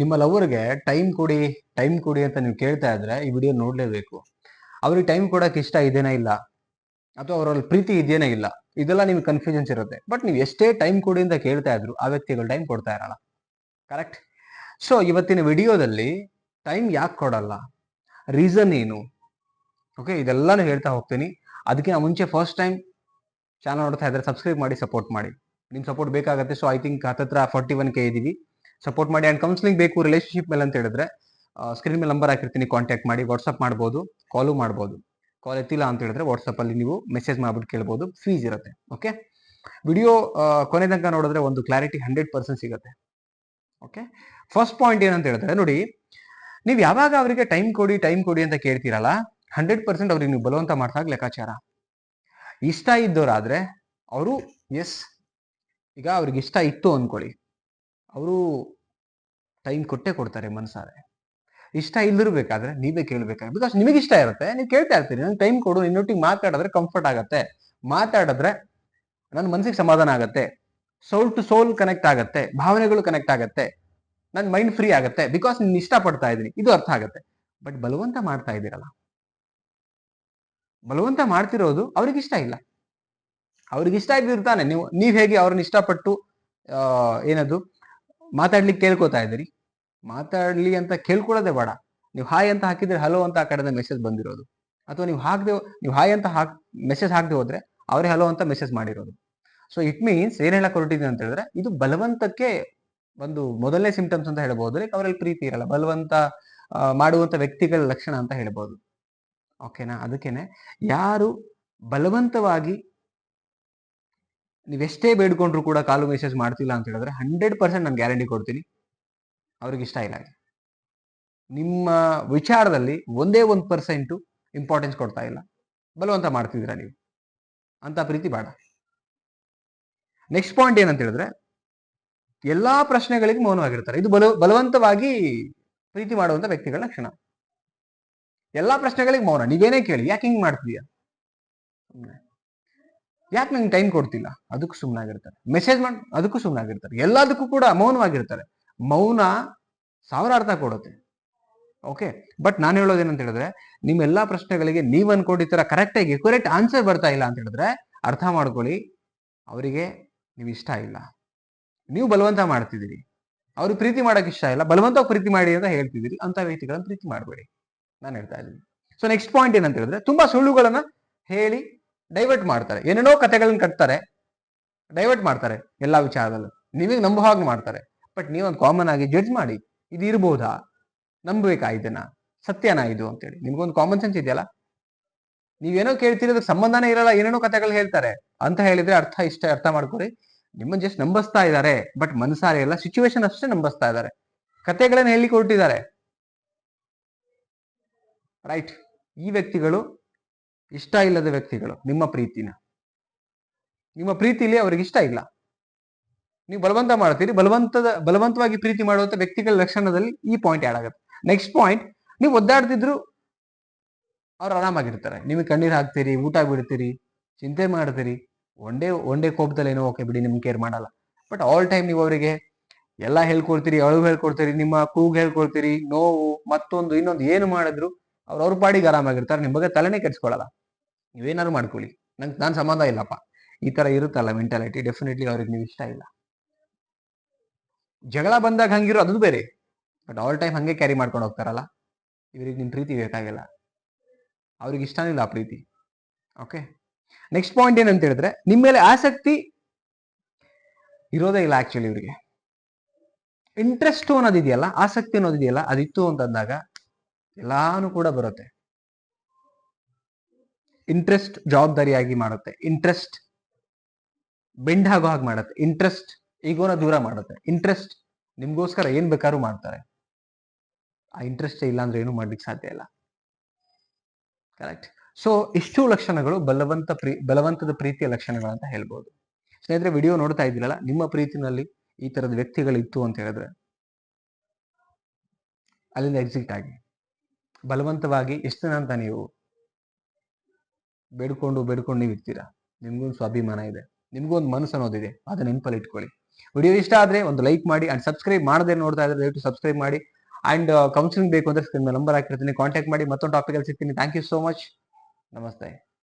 ನಿಮ್ಮ ಲವರ್ಗೆ ಟೈಮ್ ಕೊಡಿ ಟೈಮ್ ಕೊಡಿ ಅಂತ ನೀವು ಕೇಳ್ತಾ ಇದ್ರೆ ಈ ವಿಡಿಯೋ ನೋಡ್ಲೇಬೇಕು. ಅವ್ರಿಗೆ ಟೈಮ್ ಕೊಡೋಕೆ ಇಷ್ಟ ಇದೇನೇ ಇಲ್ಲ. ಅಥವಾ ಅವರಲ್ಲಿ ಪ್ರೀತಿ ಇದೇನೇ ಇಲ್ಲ. ಇದೆಲ್ಲ ನಿಮ್ಗೆ ಕನ್ಫ್ಯೂಷನ್ಸ್ ಇರುತ್ತೆ. ಬಟ್ ನೀವು ಎಷ್ಟೇ ಟೈಮ್ ಕೊಡಿ ಅಂತ ಕೇಳ್ತಾ ಇದ್ರು ಆ ವ್ಯಕ್ತಿಗಳು ಟೈಮ್ ಕೊಡ್ತಾ ಇರಲ್ಲ. ಕರೆಕ್ಟ್ ಸೊ ಇವತ್ತಿನ ವಿಡಿಯೋದಲ್ಲಿ ಟೈಮ್ ಯಾಕೆ ಕೊಡಲ್ಲ? ರೀಸನ್ ಏನು? ಓಕೆ ಇದೆಲ್ಲಾನು ಹೇಳ್ತಾ ಹೋಗ್ತೀನಿ. ಅದಕ್ಕಿಂತ ಮುಂಚೆ ಫಸ್ಟ್ ಟೈಮ್ ಚಾನಲ್ ನೋಡ್ತಾ ಇದ್ರೆ ಸಬ್ಸ್ಕ್ರೈಬ್ ಮಾಡಿ ಸಪೋರ್ಟ್ ಮಾಡಿ. ನಿಮ್ಮ ಸಪೋರ್ಟ್ ಬೇಕಾಗುತ್ತೆ. ಸೊ ಐ ಥಿಂಕ್ ಹತ್ತತ್ರ ಫಾರ್ಟಿ ಒನ್ ಕೆ ಇದೀವಿ ಸಪೋರ್ಟ್ ಮಾಡಿ ಆ್ಯಂಡ್ ಕೌನ್ಸಿಲಿಂಗ್ ಬೇಕು ರಿಲೇಷನ್ಶಿಪ್ ಮೇಲೆ ಅಂತ ಹೇಳಿದ್ರೆ ಸ್ಕ್ರೀನ್ ಮೇಲೆ ನಂಬರ್ ಹಾಕಿರ್ತೀನಿ ಕಾಂಟ್ಯಾಕ್ಟ್ ಮಾಡಿ ವಾಟ್ಸಪ್ ಮಾಡ್ಬೋದು ಕಾಲು ಮಾಡ್ಬೋದು. ಕಾಲ್ ಎತ್ತಿಲ್ಲ ಅಂತ ಹೇಳಿದ್ರೆ ವಾಟ್ಸಪ್ ಅಲ್ಲಿ ನೀವು ಮೆಸೇಜ್ ಮಾಡ್ಬಿಟ್ಟು ಕೇಳ್ಬೋದು ಫೀಸ್ ಇರುತ್ತೆ ಓಕೆ ವಿಡಿಯೋ ಕೊನೆ ತನಕ ನೋಡಿದ್ರೆ ಒಂದು ಕ್ಲಾರಿಟಿ ಹಂಡ್ರೆಡ್ ಪರ್ಸೆಂಟ್ ಸಿಗುತ್ತೆ ಓಕೆ ಫಸ್ಟ್ ಪಾಯಿಂಟ್ ಏನಂತ ಹೇಳಿದ್ರೆ ನೋಡಿ, ನೀವು ಯಾವಾಗ ಅವರಿಗೆ ಟೈಮ್ ಕೊಡಿ ಟೈಮ್ ಕೊಡಿ ಅಂತ ಕೇಳ್ತೀರಲ್ಲ ಹಂಡ್ರೆಡ್ ಪರ್ಸೆಂಟ್ ಅವ್ರಿಗೆ ನೀವು ಬಲವಂತ ಮಾಡ್ದಾಗ ಲೆಕ್ಕಾಚಾರ. ಇಷ್ಟ ಇದ್ದವರಾದ್ರೆ, ಅವರು ಎಸ್ ಈಗ ಅವ್ರಿಗೆ ಇಷ್ಟ ಇತ್ತು ಅನ್ಕೊಳ್ಳಿ ಅವರು ಟೈಮ್ ಕೊಟ್ಟೆ ಕೊಡ್ತಾರೆ ಮನಸಾರೆ ಇಷ್ಟ ಇಲ್ದಿರ್ಬೇಕಾದ್ರೆ ನೀವೇ ಕೇಳ್ಬೇಕಾದ್ರೆ ಬಿಕಾಸ್ ನಿಮಗೆ ಇಷ್ಟ ಇರುತ್ತೆ, ನೀವು ಕೇಳ್ತಾ ಇರ್ತೀರಿ, ನಂಗೆ ಟೈಮ್ ಕೊಡು ನಿನ್ನೊಟ್ಟಿಗೆ ಮಾತಾಡಿದ್ರೆ ಕಂಫರ್ಟ್ ಆಗತ್ತೆ. ಮಾತಾಡಿದ್ರೆ ನನ್ನ ಮನಸ್ಸಿಗೆ ಸಮಾಧಾನ ಆಗತ್ತೆ. ಸೋಲ್ ಟು ಸೋಲ್ ಕನೆಕ್ಟ್ ಆಗತ್ತೆ, ಭಾವನೆಗಳು ಕನೆಕ್ಟ್ ಆಗತ್ತೆ, ನನ್ನ ಮೈಂಡ್ ಫ್ರೀ ಆಗುತ್ತೆ ಬಿಕಾಸ್ ನಿನ್ನ ಇಷ್ಟಪಡ್ತಾ ಇದ್ದೀನಿ, ಇದು ಅರ್ಥ ಆಗತ್ತೆ. ಬಟ್ ಬಲವಂತ ಮಾಡ್ತಾ ಇದ್ದೀರಲ್ಲ. ಬಲವಂತ ಮಾಡ್ತಿರೋದು ಅವ್ರಿಗೆ ಇಷ್ಟ ಇಲ್ಲ. ಅವ್ರಿಗೆ ಇಷ್ಟ ಇದ್ದಿರ್ತಾನೆ ನೀವು, ನೀವ್ ಹೇಗೆ ಅವ್ರನ್ನ ಇಷ್ಟಪಟ್ಟು ಏನದು? ಮಾತಾಡ್ಲಿಕ್ಕೆ ಕೇಳ್ಕೊತಾ ಇದ್ದೀರಿ. ಮಾತಾಡ್ಲಿ ಅಂತ ಕೇಳ್ಕೊಳ್ಳೋದೇ ಬೇಡ. ನೀವು ಹಾಯ್ ಅಂತ ಹಾಕಿದ್ರೆ ಹಲೋ ಅಂತ ಆ ಕಡೆಯಿಂದ ಮೆಸೇಜ್ ಬಂದಿರೋದು. ಅಥವಾ ನೀವು ಹಾಕದೆ, ನೀವು ಹಾಯ್ ಅಂತ ಹಾಕ್ ಮೆಸೇಜ್ ಹಾಕದೆ ಹೋದ್ರೆ ಅವರೇ ಹಲೋ ಅಂತ ಮೆಸೇಜ್ ಮಾಡಿರೋದು. ಸೊ ಇಟ್ ಮೀನ್ಸ್ ಏನ್ ಹೇಳಕ್ ಹೊರಟಿದ್ದೀನಿ ಅಂತ ಹೇಳಿದ್ರೆ, ಇದು ಬಲವಂತಕ್ಕೆ ಒಂದು ಮೊದಲನೇ ಸಿಂಪ್ಟಮ್ಸ್ ಅಂತ ಹೇಳ್ಬೋದು. ಅವರಲ್ಲಿ ಪ್ರೀತಿ ಇರಲ್ಲ. ಬಲವಂತ ಮಾಡುವಂತ ವ್ಯಕ್ತಿಗಳ ಲಕ್ಷಣ ಅಂತ ಹೇಳ್ಬೋದು. ಓಕೆನಾ ಅದಕ್ಕೇನೆ ಯಾರು ಬಲವಂತವಾಗಿ ನೀವೆಷ್ಟೇ ಬೇಡ್ಕೊಂಡ್ರು ಕೂಡ ಕಾಲು ಮೆಸೇಜ್ ಮಾಡ್ತಿಲ್ಲ ಅಂತ ಹೇಳಿದ್ರೆ ಹಂಡ್ರೆಡ್ ಪರ್ಸೆಂಟ್ ನಾನು ಗ್ಯಾರಂಟಿ ಕೊಡ್ತೀನಿ. ಅವ್ರಿಗೆ ಇಷ್ಟ ಇಲ್ಲ ನಿಮ್ಮ ವಿಚಾರದಲ್ಲಿ ಒಂದೇ ಒಂದು ಪರ್ಸೆಂಟು ಇಂಪಾರ್ಟೆನ್ಸ್ ಕೊಡ್ತಾ ಇಲ್ಲ. ಬಲವಂತ ಮಾಡ್ತಿದ್ದೀರಾ ನೀವು? ಅಂತ ಪ್ರೀತಿ ಬೇಡ. ನೆಕ್ಸ್ಟ್ ಪಾಯಿಂಟ್ ಏನಂತ ಹೇಳಿದ್ರೆ, ಎಲ್ಲಾ ಪ್ರಶ್ನೆಗಳಿಗೆ ಮೌನವಾಗಿರ್ತಾರೆ. ಇದು ಬಲ, ಬಲವಂತವಾಗಿ ಪ್ರೀತಿ ಮಾಡುವಂತ ವ್ಯಕ್ತಿಗಳ ಲಕ್ಷಣ. ಎಲ್ಲಾ ಪ್ರಶ್ನೆಗಳಿಗೆ ಮೌನ. ನೀವೇನೇ ಕೇಳಿ, ಯಾಕೆ ಹಿಂಗ್ ಮಾಡ್ತೀಯ ಯಾಕೆ ನಂಗೆ ಟೈಮ್ ಕೊಡ್ತಿಲ್ಲ? ಅದಕ್ಕೂ ಸುಮ್ಮನಾಗಿರ್ತಾರೆ ಮೆಸೇಜ್ ಮಾಡಿ, ಅದಕ್ಕೂ ಸುಮ್ಮನಾಗಿರ್ತಾರೆ ಎಲ್ಲದಕ್ಕೂ ಕೂಡ ಮೌನವಾಗಿರ್ತಾರೆ. ಮೌನ ಸಾವಿರ ಅರ್ಥ ಕೊಡುತ್ತೆ. ಓಕೆ ಬಟ್ ನಾನು ಹೇಳೋದೇನಂತ ಹೇಳಿದ್ರೆ ನಿಮ್ಮ ಎಲ್ಲಾ ಪ್ರಶ್ನೆಗಳಿಗೆ ನೀವ್ ಈ ಕರೆಕ್ಟ್ ಕರೆಕ್ಟಾಗಿ ಕರೆಕ್ಟ್ ಆನ್ಸರ್ ಬರ್ತಾ ಇಲ್ಲ ಅಂತ ಹೇಳಿದ್ರೆ, ಅರ್ಥ ಮಾಡ್ಕೊಳ್ಳಿ. ಅವರಿಗೆ ನೀವು ಇಷ್ಟ ಇಲ್ಲ. ನೀವು ಬಲವಂತ ಮಾಡ್ತಿದ್ದೀರಿ. ಅವ್ರಿಗೆ ಪ್ರೀತಿ ಮಾಡೋಕೆ ಇಷ್ಟ ಇಲ್ಲ. ಬಲವಂತವಾಗಿ ಪ್ರೀತಿ ಮಾಡಿ ಅಂತ ಹೇಳ್ತಿದ್ದೀರಿ. ಅಂತ ವ್ಯಕ್ತಿಗಳನ್ನ ಪ್ರೀತಿ ಮಾಡಬೇಡಿ. ನಾನು ಹೇಳ್ತಾ ಇದ್ದೀನಿ. ಸೊ ನೆಕ್ಸ್ಟ್ ಪಾಯಿಂಟ್ ಏನಂತ ಹೇಳಿದ್ರೆ, ತುಂಬಾ ಸುಳ್ಳುಗಳನ್ನ ಹೇಳಿ ಡೈವರ್ಟ್ ಮಾಡ್ತಾರೆ. ಏನೇನೋ ಕಥೆಗಳನ್ನ ಕಟ್ತಾರೆ. ಡೈವರ್ಟ್ ಮಾಡ್ತಾರೆ ಎಲ್ಲಾ ವಿಚಾರದಲ್ಲೂ. ನೀವೇ ನಂಬೋ ಹಾಗೆ ಮಾಡ್ತಾರೆ. ಬಟ್ ನೀವೊಂದು ಕಾಮನ್ ಆಗಿ ಜಡ್ಜ್ ಮಾಡಿ. ಇದು ಇರ್ಬೋದಾ? ನಂಬಬೇಕಾ ಇದನ್ನ ಸತ್ಯನಾ ಇದು ಅಂತೇಳಿ. ನಿಮ್ಗೊಂದು ಕಾಮನ್ ಸೆನ್ಸ್ ಇದೆಯಲ್ಲ? ನೀವೇನೋ ಅದಕ್ಕೆ ಸಂಬಂಧನೇ ಇರಲ್ಲ, ಏನೇನೋ ಕಥೆಗಳು ಹೇಳ್ತಾರೆ. ಅಂತ ಹೇಳಿದ್ರೆ ಅರ್ಥ ಇಷ್ಟ, ಅರ್ಥ ಮಾಡ್ಕೊಡಿ ನಿಮ್ಮನ್ನ ಜಸ್ಟ್ ನಂಬಿಸ್ತಾ ಇದ್ದಾರೆ ಬಟ್ ಮನಸಾರೆ ಎಲ್ಲ ಸಿಚುವೇಶನ್ ಅಷ್ಟೇ ನಂಬಿಸ್ತಾ ಇದ್ದಾರೆ ಕತೆಗಳನ್ನ ಹೇಳಿ ಕೊಟ್ಟಿದ್ದಾರೆ? ರೈಟ್ ಈ ವ್ಯಕ್ತಿಗಳು ಇಷ್ಟ ಇಲ್ಲದ ವ್ಯಕ್ತಿಗಳು, ನಿಮ್ಮ ಪ್ರೀತಿನ. ನಿಮ್ಮ ಪ್ರೀತಿಲಿ ಅವ್ರಿಗೆ ಇಷ್ಟ ಇಲ್ಲ. ನೀವು ಬಲವಂತ ಮಾಡ್ತೀರಿ ಬಲವಂತದ, ಬಲವಂತವಾಗಿ ಪ್ರೀತಿ ಮಾಡುವಂತ ವ್ಯಕ್ತಿಗಳ ಲಕ್ಷಣದಲ್ಲಿ ಈ ಪಾಯಿಂಟ್ ಆಡ್ ಆಗುತ್ತೆ. ನೆಕ್ಸ್ಟ್ ಪಾಯಿಂಟ್ ನೀವು ಒದ್ದಾಡ್ತಿದ್ರು ಅವ್ರು ಆರಾಮಾಗಿರ್ತಾರೆ. ನಿಮಗೆ ಕಣ್ಣೀರು ಹಾಕ್ತೀರಿ, ಊಟ ಬಿಡ್ತೀರಿ, ಚಿಂತೆ ಮಾಡ್ತೀರಿ. ಒನ್ ಡೇ ಕೋಪದಲ್ಲಿ ಏನೋ ಓಕೆ ಬಿಡಿ, ನಿಮ್ಗೆ ಕೇರ್ ಮಾಡಲ್ಲ. ಬಟ್ ಆಲ್ ಟೈಮ್ ನೀವು ಅವರಿಗೆ ಎಲ್ಲ ಹೇಳ್ಕೊಡ್ತೀರಿ ಅಳು ಹೇಳ್ಕೊಡ್ತೀರಿ, ನಿಮ್ಮ ಕೂಗು ಹೇಳ್ಕೊಡ್ತೀರಿ, ನೋವು, ಮತ್ತೊಂದು, ಇನ್ನೊಂದು ಏನು ಮಾಡಿದ್ರು ಅವ್ರು ಅವ್ರ ಪಾಡಿಗೆ ಆರಾಮಾಗಿರ್ತಾರೆ. ನಿಮ್ಮ ಬಗ್ಗೆ ತಲೆನೇ ಕೆಡ್ಸ್ಕೊಳಲ್ಲ. ನೀವೇನಾದ್ರು ಮಾಡ್ಕೊಳ್ಳಿ. ನಂಗೆ ನಾನು ಸಂಬಂಧ ಇಲ್ಲಪ್ಪ. ಈ ತರ ಇರುತ್ತಲ್ಲ ಮೆಂಟಾಲಿಟಿ ಡೆಫಿನೆಟ್ಲಿ ಅವ್ರಿಗೆ ನೀವು ಇಷ್ಟ ಇಲ್ಲ. ಜಗಳ ಬಂದಾಗ ಹಂಗಿರೋ ಅದು ಬೇರೆ. ಬಟ್ ಆಲ್ ಟೈಮ್ ಹಂಗೆ ಕ್ಯಾರಿ ಮಾಡ್ಕೊಂಡು ಹೋಗ್ತಾರಲ್ಲ. ಇವ್ರಿಗೆ ನಿಮ್ಮ ಪ್ರೀತಿ ಬೇಕಾಗಿಲ್ಲ. ಅವ್ರಿಗೆ ಇಷ್ಟನಿಲ್ಲ ಆ ಪ್ರೀತಿ. ಓಕೆ ನೆಕ್ಸ್ಟ್ ಪಾಯಿಂಟ್ ಏನಂತ ಹೇಳಿದ್ರೆ ನಿಮ್ಮ ಮೇಲೆ ಆಸಕ್ತಿ ಇರೋದೇ ಇಲ್ಲ ಆಕ್ಚುಲಿ ಇವರಿಗೆ. ಇಂಟ್ರೆಸ್ಟು ಅನ್ನೋದಿದೆಯಲ್ಲ ಆಸಕ್ತಿ ಅನ್ನೋದಿದೆಯಲ್ಲ ಅದಿತ್ತು ಅಂತಂದಾಗ, ಎಲ್ಲಾನು ಕೂಡ ಬರುತ್ತೆ. ಇಂಟ್ರೆಸ್ಟ್ ಜವಾಬ್ದಾರಿಯಾಗಿ ಮಾಡುತ್ತೆ. ಇಂಟ್ರೆಸ್ಟ್ ಬೆಂಡ್ ಆಗೋ ಹಾಗೆ ಮಾಡುತ್ತೆ. ಇಂಟ್ರೆಸ್ಟ್ ಈಗೋನ ದೂರ ಮಾಡುತ್ತೆ. ಇಂಟ್ರೆಸ್ಟ್ ನಿಮ್ಗೋಸ್ಕರ ಏನ್ ಬೇಕಾದ್ರೂ ಮಾಡ್ತಾರೆ. ಆ ಇಂಟ್ರೆಸ್ಟ್ ಇಲ್ಲ ಅಂದ್ರೆ ಏನು ಮಾಡ್ಲಿಕ್ಕೆ ಸಾಧ್ಯ ಇಲ್ಲ. ಕರೆಕ್ಟ್ ಸೊ ಇಷ್ಟು ಲಕ್ಷಣಗಳು ಬಲವಂತ ಪ್ರೀ, ಬಲವಂತದ ಪ್ರೀತಿಯ ಲಕ್ಷಣಗಳು ಅಂತ ಹೇಳ್ಬೋದು. ಸ್ನೇಹಿತರೆ ವಿಡಿಯೋ ನೋಡ್ತಾ ಇದ್ದೀರಲ್ಲ, ನಿಮ್ಮ ಪ್ರೀತಿನಲ್ಲಿ ಈ ತರದ ವ್ಯಕ್ತಿಗಳಿತ್ತು ಅಂತ ಹೇಳಿದ್ರೆ, ಅಲ್ಲಿಂದ ಎಕ್ಸಿಟ್ ಆಗಿ. ಬಲವಂತವಾಗಿ ಎಷ್ಟು ಅಂತ ನೀವು ಬೇಡ್ಕೊಂಡು ಬೇಡ್ಕೊಂಡು ನೀವು ಇರ್ತೀರಾ? ನಿಮ್ಗೊಂದು ಸ್ವಾಭಿಮಾನ ಇದೆ. ನಿಮ್ಗೊಂದು ಮನಸ್ಸು ಅನ್ನೋದಿದೆ ಅದನ್ನ ನೆನಪಲ್ಲಿ ಇಟ್ಕೊಳ್ಳಿ. ವಿಡಿಯೋ ಇಷ್ಟ ಆದ್ರೆ ಒಂದು ಲೈಕ್ ಮಾಡಿ ಅಂಡ್ ಸಬ್ಸ್ಕ್ರೈಬ್ ಮಾಡದೆ ನೋಡ್ತಾ ಇದ್ರೆ ದಯವಿಟ್ಟು ಸಬ್ಸ್ಕ್ರೈಬ್ ಮಾಡಿ ಅಂಡ್ ಕೌನ್ಸಿಲಿಂಗ್ ಬೇಕು ಅಂದ್ರೆ ಸ್ಕ್ರೀನ್ ನಂಬರ್ ಹಾಕಿರ್ತೀನಿ. ಕಾಂಟ್ಯಾಕ್ಟ್ ಮಾಡಿ ಮತ್ತೊಂದು ಟಾಪಿಕಲ್ಲಿ ಸಿಗ್ತೀನಿ. ಥ್ಯಾಂಕ್ ಯು ಸೋ ಮಚ್ ನಮಸ್ತೆ.